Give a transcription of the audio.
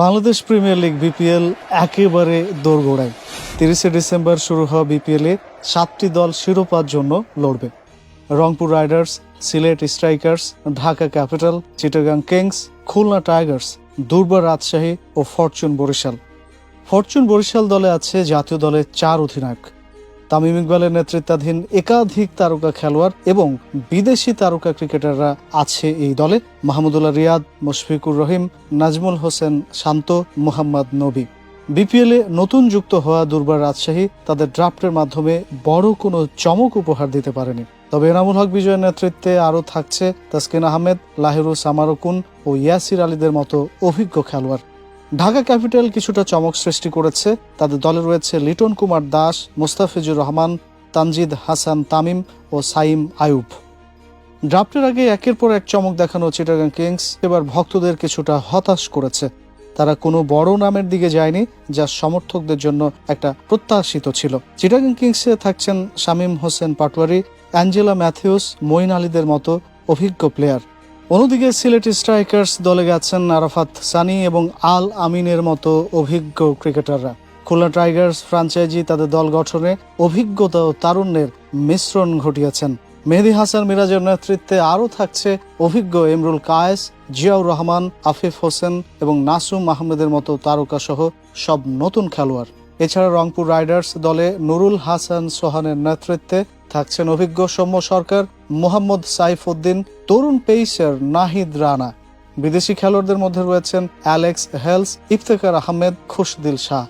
Bangladesh premier league BPL একেবারে দোরগোড়ায়। তিরিশে ডিসেম্বর শুরু হওয়া বিপিএলে সাতটি দল শিরোপার জন্য লড়বে। Rangpur riders, Sylhet strikers, Dhaka capital, Chittagong kings, Khulna tigers Durbar Rajshahi ও ফরচুন বরিশাল। ফরচুন বরিশাল দলে আছে জাতীয় দলের চার অধিনায়ক। তামিম ইকবালের নেতৃত্বাধীন একাধিক তারকা খেলোয়াড় এবং বিদেশি তারকা ক্রিকেটাররা আছে এই দলে। মাহমুদুল্লাহ রিয়াদ, মুশফিকুর রহিম, নাজমুল হোসেন, শান্ত, মোহাম্মদ নবী। বিপিএলে নতুন যুক্ত হওয়া দুর্বার রাজশাহী তাদের ড্রাফটের মাধ্যমে বড় কোনো চমক উপহার দিতে পারেনি। তবে এনামুল হক বিজয়ের নেতৃত্বে আরও থাকছে তাসকিন আহমেদ লাহিরু সামারকুন ও ইয়াসির আলীদের মতো অভিজ্ঞ খেলোয়াড়। ঢাকা ক্যাপিটাল কিছুটা চমক সৃষ্টি করেছে। তাদের দলে রয়েছে লিটন কুমার দাস, মোস্তাফিজুর রহমান, তানজিদ হাসান তামিম ও সাইম আয়ুব। ড্রাফটের আগে একের পর এক চমক দেখানো চিটাগাং কিংস এবার ভক্তদের কিছুটা হতাশ করেছে। তারা কোনো বড় নামের দিকে যায়নি, যা সমর্থকদের জন্য একটা প্রত্যাশিত ছিল। চিটাগাং কিংসে থাকছেন শামীম হোসেন পাটোয়ারি, অ্যাঞ্জেলা ম্যাথিউস, মঈন আলীদের মতো অভিজ্ঞ প্লেয়ার অন্যদিকে সিলেট স্ট্রাইকার্স দলে গেছেন আরাফাত সানি এবং আল আমিনের মতো অভিজ্ঞ ক্রিকেটাররা। খুলনা টাইগার্স ফ্রাঞ্চাইজি তাদের দল গঠনে অভিজ্ঞতা ও তারুণ্যের মিশ্রণ ঘটিয়েছেন। মেহেদি হাসান মিরাজের নেতৃত্বে আরও থাকছে অভিজ্ঞ এমরুল কায়েস, জিয়াউর রহমান, আফিফ হোসেন এবং নাসুম আহমেদের মতো তারকা সহ সব নতুন খেলোয়াড়। এছাড়া রংপুর রাইডার্স দলে নুরুল হাসান সোহানের নেতৃত্বে থাকছেন অভিজ্ঞ সৌম্য সরকার, মোহাম্মদ সাইফুদ্দিন, তরুণ পেইসার নাহিদ রানা। বিদেশি খেলোয়াড়দের মধ্যে রয়েছেন অ্যালেক্স হেলস ইফতেকার আহমেদ, খুশদিল শাহ।